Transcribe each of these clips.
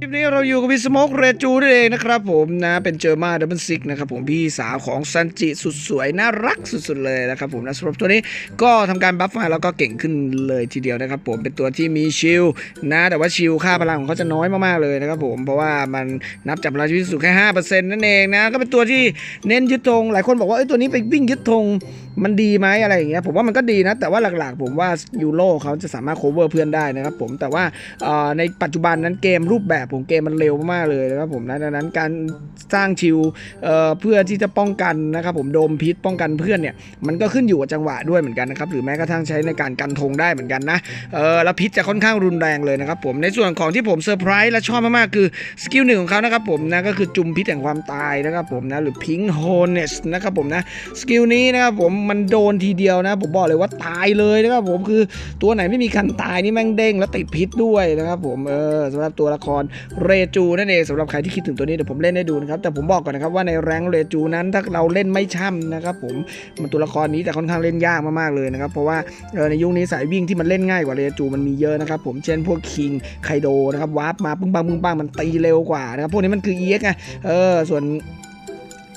คลิปนี้เราอยู่กับพี่สโมกเรจูนั่นเองนะครับผมนะเป็นเจอมาดับเบิลซิกนะครับผมพี่สาวของซันจิสุดสวยน่ารักสุดๆเลยนะครับผมนะสำหรับตัวนี้ก็ทำการบัฟมาแล้วก็เก่งขึ้นเลยทีเดียวนะครับผมเป็นตัวที่มีชิลนะแต่ว่าชิลค่าพลังของเขาจะน้อยมากๆเลยนะครับผมเพราะว่ามันนับจากพลังชีวิตสูงแค่ห้าเปอร์เซ็นต์นั่นเองนะก็เป็นตัวที่เน้นยึดธงหลายคนบอกว่าไอ้ยตัวนี้ไปวิ่งยึดธงมันดีไหมอะไรอย่างเงี้ยผมว่ามันก็ดีนะแต่ว่าหลักๆ ผมว่ายูโรเขาจะสามารถ cover เพื่อนได้นะครับผมแต่ว่าในปัจจุบันนั้นเกมรูปแบบผมเกมมันเร็วมากๆเลยนะครับผมนะดังนั้นการสร้างชิลเเพื่อที่จะป้องกันนะครับผมโดมพิษป้องกันเพื่อนเนี่ยมันก็ขึ้นอยู่กับจังหวะด้วยเหมือนกันนะครับหรือแม้กระทั่งใช้ในการกันธงได้เหมือนกันนะเออแล้วพิษจะค่อนข้างรุนแรงเลยนะครับผมในส่วนของที่ผมเซอร์ไพรส์และชอบมากๆคือสกิลหนึ่งของเขานะครับผมนะก็คือจุมพิษแห่งความตายนะครับผมนะหรือพิงโฮเนสนะครับผมนะสกิลนี้นะครับผมมันโดนทีเดียวนะผมบอกเลยว่าตายเลยนะครับผมคือตัวไหนไม่มีคันตายนี่แม่งเด้งแล้วติดพิษด้วยนะครับผมเออสำหรับตัวละครเรจูนั่นเองสำหรับใครที่คิดถึงตัวนี้เดี๋ยวผมเล่นให้ดูนะครับแต่ผมบอกก่อนนะครับว่าในแรงเรจูนั้นถ้าเราเล่นไม่ช่ำนะครับผมมันตัวละครนี้แต่ค่อนข้างเล่นยากมากๆเลยนะครับเพราะว่าในยุคนี้สายวิ่งที่มันเล่นง่ายกว่าเรจูมันมีเยอะนะครับผมเช่นพวกคิงไคโดนะครับวาร์ปมาปึ้งปังปึ้งปังมันตีเร็วกว่านะครับพวกนี้มันคือเอ็กไงเออส่วน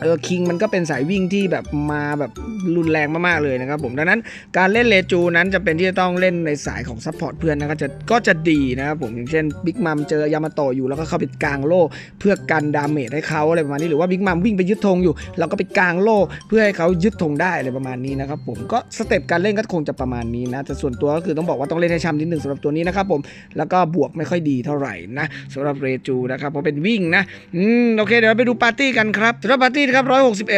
เออคิงมันก็เป็นสายวิ่งที่แบบมาแบบรุนแรงมากๆเลยนะครับผมดังนั้นการเล่นเลจูนั้นจะเป็นที่จะต้องเล่นในสายของซัพพอร์ตเพื่อนนะก็จะก็จะดีนะครับผมอย่างเช่นบิ๊กมัมเจอยามาโตอยู่แล้วก็เข้าไปกลางโล่เพื่อกันดาเมจให้เขาอะไรประมาณนี้หรือว่าบิ๊กมัมวิ่งไปยึดธงอยู่เราก็ไปกลางโล่เพื่อให้เขายึดธงได้อะไรประมาณนี้นะครับผมก็สเต็ปการเล่นก็คงจะประมาณนี้นะแต่ส่วนตัวก็คือต้องบอกว่าต้องเล่นให้ช่ำนิดหนึ่งสำหรับตัวนี้นะครับผมแล้วก็บวกไม่ค่อยดีเท่าไหร่นะสำหรับเรจูนะครับเพราะเป็นวิ่งนะอืมโอเคเดี๋ยวไปดูปาร์ตี้กันครับสำหรับปาร์ตี้นะครับ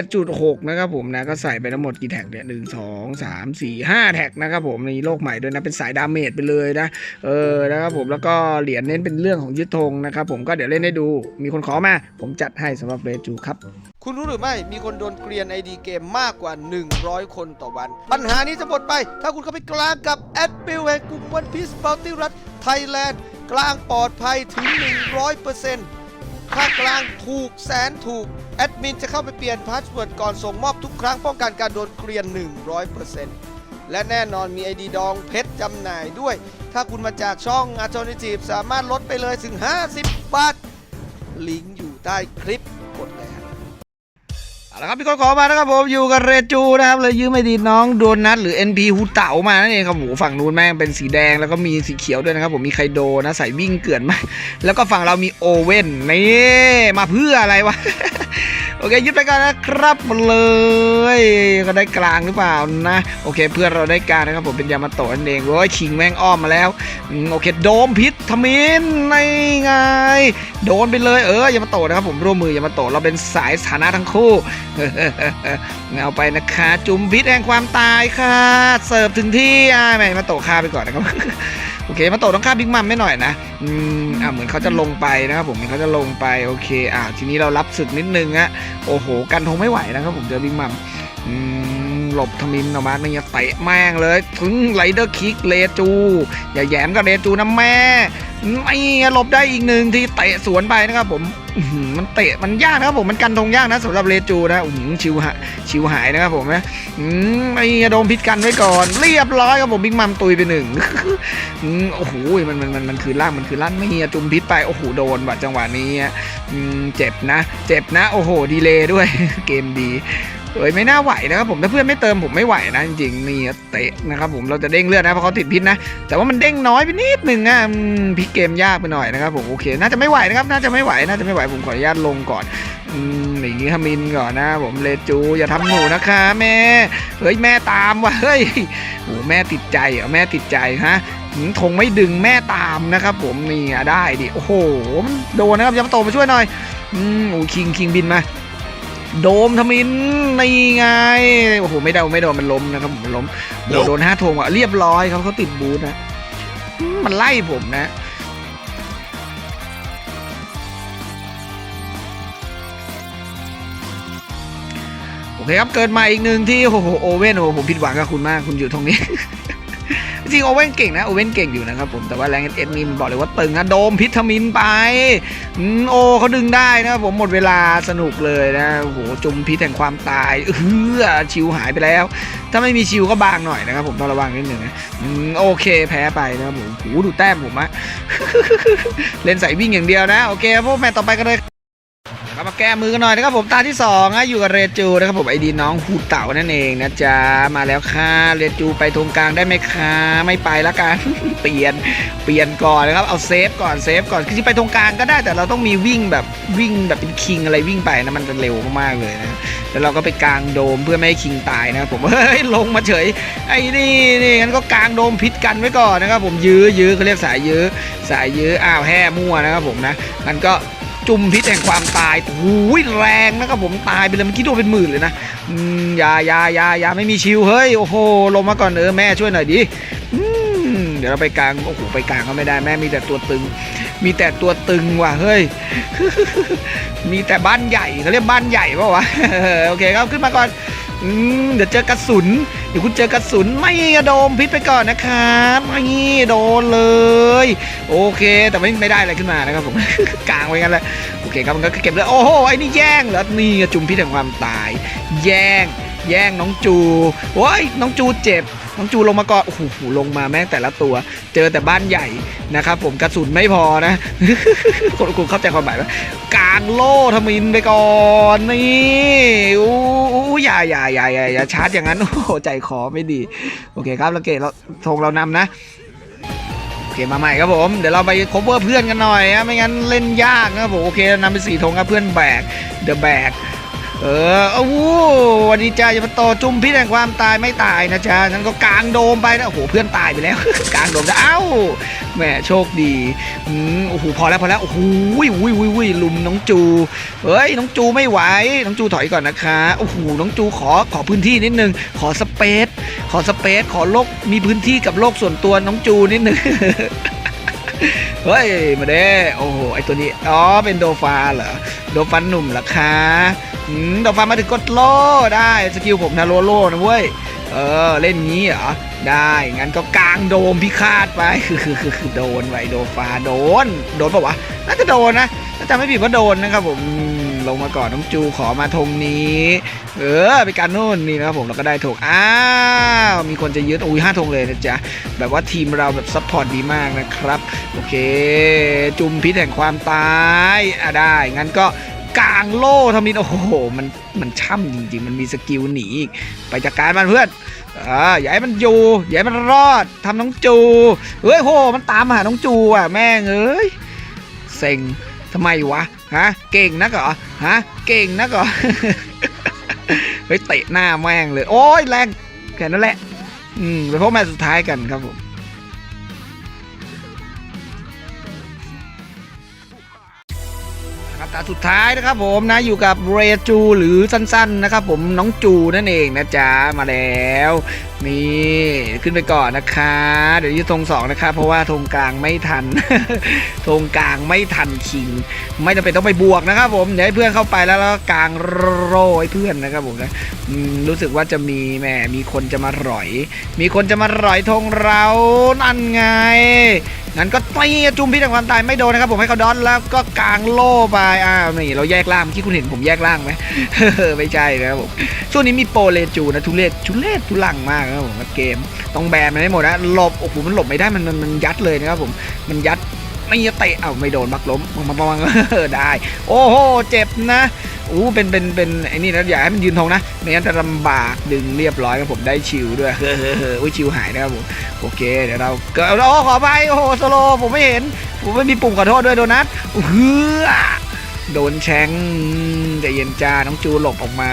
161.6นะครับผมนะก็ใส่ไปทั้งหมดกี่แท็กเนี่ยหนึ่งสองสามสี่ห้าแท็กนะครับผมในโลกใหม่ด้วยนะเป็นสายดาเมจไปเลยนะเออนะครับผมแล้วก็เหรียญเน้นเป็นเรื่องของยึดธงนะครับผมก็เดี๋ยวเล่นให้ดูมีคนขอมา ผมจัดให้สำหรับเรจูครับคุณรู้หรือไม่ มีคนโดนเกลียน ID เกมมากกว่า 100 คนต่อวัน ปัญหานี้จะหมดไป ถ้าคุณเข้าไปกลางกับแอดปิวแห่งกลุ่มวันพีซ b o u n t y รัฐไทยแลนด์ กลางปลอดภัยถึง 100% ค่ากลางถูกแสนถูก แอดมินจะเข้าไปเปลี่ยนพาสเวิร์ดก่อนส่งมอบทุกครั้งป้องกันการโดนเกลียน 100%และแน่นอนมีไอดีดองเพชรจำหน่ายด้วย ถ้าคุณมาจากช่องอาจอนิจีบสามารถลดไปเลยถึง 50 บาท ลิงก์อยู่ใต้คลิปกดเลย เอาละครับพี่คนขอมานะครับผมอยู่กับเรจูนะครับเลยยืมไม่ดีน้องโดนัทหรือ NP ฮูเต่ามานั่นเองครับโหฝั่งนู้นแม่งเป็นสีแดงแล้วก็มีสีเขียวด้วยนะครับผมมีไคโดนะใส่วิ่งเกื่อนมาแล้วก็ฝั่งเรามีโอเว่นนี่มาเพื่ออะไรวะ โอเคยึดไปก่อนนะครับมาเลยก็ได้กลางหรือเปล่านะ โอเค เพื่อนเราได้กลางนะครับผมเป็นยามาโตะนั่นเองโอ้ยคิงแม่งอ้อมมาแล้วโอเคโดมพิษทมินในไงโดนไปเลยเออยามาโตะนะครับผมร่วมมือยามาโตะเราเป็นสายสถานะทั้งคู่เอาไปนะคะจุ่มพิษแห่งความตายค่ะ เสิร์ฟถึงที่อ่าแม่มาโตะฆ่าไปก่อนนะครับ เคมาโตต้องฆ่าบิ๊กมัมไม่หน่อยนะอืมอ่าเหมือนเขาจะลงไปนะครับผมเหมือนเขาจะลงไปโอเคอ่าทีนี้เรารับศึกนิดนึงอะโอ้โหกันทงไม่ไหวนะครับผมเจอบิ๊กมัมอืมหลบทมินออกมาเนี่ยเตะแม่งเลยถึงไรเดอร์คิกเลจูอย่าแยมกับเลจูนะแม่ ไม่หลบได้อีกหนึ่งที่เตะสวนไปนะครับผมมันเตะมันยากนะครับผมมันกันทงยากนะสำหรับเลจูนะอื้อหือชิวหะชิวหายนะครับผมนะไอ้โดมพิษกันไว้ก่อน เรียบร้อยครับผมบิ๊กมัมตุยไปหนึ่งโอ้โหมันมันมันมันคือล่างมันคือล่างไม่เฮียจุมพิษไปโอ้โหโดนว่ะจังหวะนี้อืมเจ็บนะ เจ็บนะ โอ้โหดีเลยด้วย เกมดีเอ้ยไม่น่าไหวนะครับผมถ้าเพื่อนไม่เติมผมไม่ไหวนะจริงๆนี่เตะนะครับผมเราจะเด้งเลือดนะเพราะเขาติดพิษนะแต่ว่ามันเด้งน้อยไปนิดหนึ่งอะพิกเกมยากไปหน่อยนะครับผมโอเค น่าจะไม่ไหวนะครับน่าจะไม่ไหวน่าจะไม่ไหวผมขออนุญาตลงก่อนอืมอย่างนี้มินก่อนนะผมเลจูอย่าทำหนูนะคะแม่เฮ้ยแม่ตามว่ะเฮ้ยโอ้แม่ติดใจเหรอแม่ติดใจฮะหืมธงไม่ดึงแม่ตามนะครับผมนี่ได้ดิโอ้โหโดนนะครับยามโตมาช่วยหน่อยอืมโอ้คิงคิงบินมา โดมทมินนี่ไงโอ้โหไม่โดนไม่โดนมันล้มนะครับผมมันล้มโดนโดนห้าธงอะเรียบร้อยครับเขาติดบูธนะอืมมันไล่ผมนะโเคครับเกิดมาอีกหนึ่งที่โอ้โหโอเว่นโอ้โหผมผิดหวังกับคุณมากคุณอยู่ตรงนี้ จริงโอเว่นเก่งนะโอเว่นเก่งอยู่นะครับผมแต่ว่าแรงเอ็ดมีมันบอกเลยว่าตึงนะโดมพิทามินไปโอเขาดึงได้นะครับผมหมดเวลาสนุกเลยนะโอ้โหจุมพิษแห่งความตายเออชิวหายไปแล้ว ถ้าไม่มีชิวก็บางหน่อยนะครับผมต้องระวังนิดหนึ่งนะโอเคแพ้ไปนะครับผมโอ้โหดูแต้มผมอะเล่นใส่วิ่งอย่างเดียวนะ โอเคพวกแมตช์ต่อไปกันเลย แก้มือกันหน่อยนะครับผมตาที่สองนะอยู่กับเรจูนะครับผมไอดีน้องหูเต่านั่นเองนะจ๊ะมาแล้วค่ะเรจูไปตรงกลางได้ไหมคะไม่ไปละกันเปลี่ยนเปลี่ยนก่อนนะครับเอาเซฟก่อนเซฟก่อนคือไปตรงกลางก็ได้แต่เราต้องมีวิ่งแบบวิ่งแบบเป็นคิงอะไรวิ่งไปนะมันจะเร็วมากๆเลยนะแล้วเราก็ไปกลางโดมเพื่อไม่ให้คิงตายนะครับผมเฮ้ยลงมาเฉยไอ้นี่นี่งั้นก็กลางโดมพิษกันไว้ก่อนนะครับผมยื้อยื้อเขาเรียกสายยื้อสายยื้ออ้าวแห่มั่วนะครับผมนะมันก็ จุ่มพิษแห่งความตายโอ้ยแรงนะครับผมตายไปเลยเมื่อกี้โดนเป็นหมื่นเลยนะอืมอยาอยาอยาอยาไม่มีชิวเฮ้ยโอ้โหลงมาก่อนเออแม่ช่วยหน่อยดิเดี๋ยวเราไปกลางโอ้โหไปกลางก็ไม่ได้แม่มีแต่ตัวตึง มีแต่ตัวตึงว่ะเฮ้ยมีแต่บ้านใหญ่เขาเรียกบ้านใหญ่ป่าวะโอเคครับขึ้นมาก่อนอเดี๋ยวเจอกระสุน ดี๋ยวคุณเจอกระสุนไม่กระโดมพิษไปก่อนนะครับไม่โดนเลย โอเค แต่ไม่ไม่ได้อะไรขึ้นมานะครับผมกลางไว้กันแล้วโอเคครับมันก็เก็บเลยโอ้โหไอ้นี่แย่งเหรอนี่จุ่มพิษแห่งความตาย แย่ง แย่งน้องจูโอ้ยน้องจูเจ็บ น้องจูลงมาก่อนโอ้โหลงมาแม่งแต่ละตัว เจอแต่บ้านใหญ่นะครับ ผมกระสุนไม่พอนะคนคุณเข้าใจความหมายไหมกลางโล่ทมินไปก่อนนี่อู้อู้อย่าอย่าอย่าอย่าอย่าชาร์จอย่างนั้นโอ้โหใจคอไม่ดี โอเคครับเราเกตเราธงเรานำนะโอเคมาใหม่ครับผม เดี๋ยวเราไป cover เพื่อนกันหน่อยนะไม่งั้นเล่นยากนะครับผม โอเคนำไปสี่ธงครับเพื่อนแบก เดอะแบก เออโอ้โหวันนี้จ้าอย่ามาต่อจุ่มพิษแห่งความตายไม่ตายนะจ๊ะงั้นก็กลางโดมไปนะโอ้โหเพื่อนตายไปแล้วกลางโดมจะเอ้าแหมโชคดีอืมโอ้โหพอแล้วพอแล้วโอ้โหวุ้ยวุ้ยวุ้ยวุ้ยลุมน้องจูเฮ้ยน้องจูไม่ไหวน้องจูถอยก่อนนะคะโอ้โหน้องจูขอขอพื้นที่นิดนึงขอสเปซขอสเปซขอโลกมีพื้นที่กับโลกส่วนตัวน้องจูนิดนึงเฮ้ยมาเด้โอ้โหไอตัวนี้อ๋อเป็นโดฟาเหรอโดฟันหนุ่มเหรอคะ อืมโดฟามาถึงกดโล่ได้สกิลผมนะโลโล่นะเว้ยเออเล่นงี้เหรอได้งั้นก็กลางโดมพิฆาตไปคือคือคือคือโดนไวโดฟ้าโดน โดนปะวะน่าจะโดนนะถ้าจำไม่ผิดว่าโดนนะครับผมอืมลงมาก่อนน้องจูขอมาธงนี้ เออไปการนู่นนี่นะครับผมเราก็ได้ธงอ้าวมีคนจะยึดอุ้ยห้าธงเลยนะจ๊ะแบบว่าทีมเราแบบซัพพอร์ตดีมากนะครับ โอเค จุมพิษแห่งความตายอะได้งั้นก็ กลางโล่ทำมินโอ้โหมันมันช่ำจริง ๆ มันมีสกิลหนีอีกไปจัดการมันเพื่อนอ่าอย่าให้มันอยู่อย่าให้มันรอดทำน้องจูเฮ้ยโหมันตามหาน้องจูอะแม่งเอ้ยเซ็งทำไมวะฮะเก่งนักเหรอฮะเก่งนักเหรอเฮ้ยเตะหน้าแม่งเลย โอ้ยแรงแค่นั้นแหละ อืมไปพบแมตช์สุดท้ายกันครับผมาสุดท้ายนะครับผมนะอยู่กับเรจูหรือสั้นๆนะครับผมน้องจูนั่นเองนะจ๊ะมาแล้วนี่ขึ้นไปก่อนนะคะ เดี๋ยวยี่ธงสองนะครับเพราะว่าธงกลางไม่ทันธงกลางไม่ทันคิง ไม่จำเป็นต้องไปบวกนะครับผมเดี๋ยวให้เพื่อนเข้าไปแล้วแล้วก็กลางโร่เพื่อนนะครับผมนะรู้สึกว่าจะมีแหมมีคนจะมาหร่อย มีคนจะมาหรอยธงเรานั่นไงงั้นก็ตีจุ่มพิษแห่งความตายไม่โดนนะครับผมให้เขาดอนแล้วก็กางโล่ไปอ้าวนี่เราแยกล่างเมื่คุณเห็นผมแยกล่างไหมไม่ใช่นะครับผมช่วงนี้มีโปรเลจูนะทุเรศทุเรศทุลังมากนะครับผมเกมต้องแบนมันให้หมดนะหลบโอ้โหมันหลบไม่ได้มันมันมันยัดเลยนะครับผมมันยัดไม่เตะเอ้าไม่โดนบักล้มปังปังปังได้ โอ้โหเจ็บนะอู้เป็นเป็นเป็นไอ้นี่นะอย่าให้มันยืนทงนะไม่งั้นจะลำบากดึงเรียบร้อยครับผมได้ชิวด้วยเฮ้ออุ้ยชิวหายนะครับผมโอเคเดี๋ยวเราก็โอ้ขอไปโอ้โหสโลว์ผมไม่เห็นผมไม่มีปุ่มขอโทษด้วยโดนัทเฮือโดนแชง ใจเย็นจ้าน้องจูหลบออกมา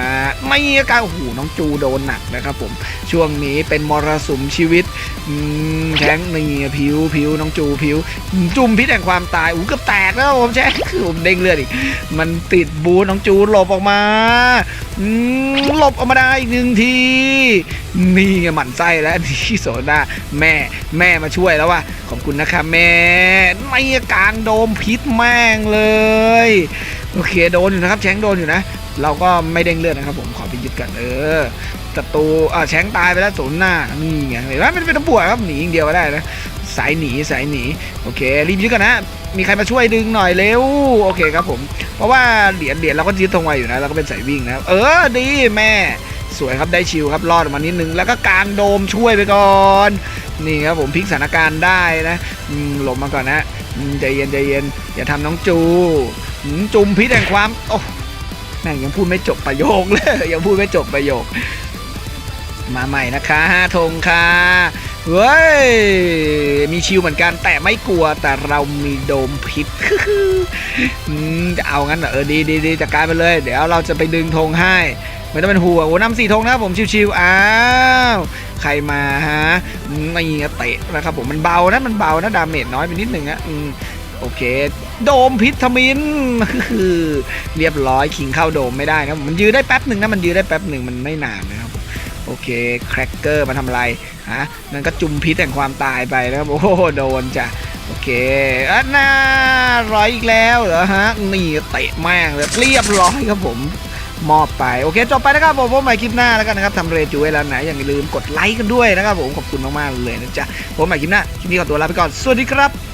ไม่อาการโอ้โหน้องจูโดนหนักนะครับผมช่วงนี้เป็นมรสุมชีวิตอืมแชงนี่ผิวผิวน้องจูผิว จุ่มพิษแห่งความตายอู้เกือบแตกแล้วผมแชงคือผมเด้งเลือดอีก มันติดบูน้องจูหลบออกมาหลบออกมาได้อีกหนึ่งที นี่ไงหมั่นไส้แล้วนี่โซดาแม่แม่มาช่วยแล้วว่ะขอบคุณนะคะแม่ไม่กลางโดมพิษแม่งเลย โอเคโดนอยู่นะครับแชงโดนอยู่นะ เราก็ไม่เด้งเลือดนะครับ ผมขอไปยึดกันเออศัตรูอ่าแชงตายไปแล้วศูนย์หน้านี่ไงเห็นไหมมันเป็นตะบวครับหนีอย่างเดียวก็ได้นะสายหนีสายหนีโอเครีบยึดกันนะ มีใครมาช่วยดึงหน่อยเร็วโอเคครับผม เพราะว่าเหรียญเหรียญเราก็ยึดธงไว้อยู่นะเราก็เป็นสายวิ่งนะเออดีแม่สวยครับได้ชิวครับรอดออกมานิดนึงแล้วก็กางโดมช่วยไปก่อนนี่ครับผมพลิกสถานการณ์ได้นะหลบมาก่อนนะใจเย็นใจเย็นอย่าทำน้องจู จุ่มพิษแห่งความโอ้แม่งยังพูดไม่จบประโยคเลยยังพูดไม่จบประโยค มาใหม่นะคะห้าธงค่ะเว้ยมีชิวเหมือนกันแต่ไม่กลัวแต่เรามีโดมพิษจะเอางั้นเหรอเออดีดีดีจัดการไปเลย เดี๋ยวเราจะไปดึงธงให้ไม่ต้องเป็นห่วงโอ้นำสี่ธงนะผมชิวๆอ้าวใครมาฮะอืมไม่เตะนะครับผมมันเบานะมันเบานะดาเมจน้อยไปนิดนึงอะ โอเค โดมพิษทมินเรียบร้อยคิงเข้าโดมไม่ได้นะมันยื้อได้แป๊บหนึ่งนะมันยื้อได้แป๊บหนึ่งมันไม่นานนะครับโอเคแครกเกอร์มาทำอะไรฮะนั่นก็จุมพิษแห่งความตายไปนะครับโอ้โหโดนจ้ะโอเคอันน่าร้อยอีกแล้วเหรอฮะนี่เตะแม่งเลยเรียบร้อยครับผมมอบไปโอเคจบไปนะครับผมพบใหม่คลิปหน้าแล้วกันนะครับทำเรจูเวลาไหนอย่าลืมกดไลค์กันด้วยนะครับผมขอบคุณมากๆเลยนะจ๊ะพบใหม่คลิปหน้าคลิปนี้ขอตัวลาไปก่อนสวัสดีครับ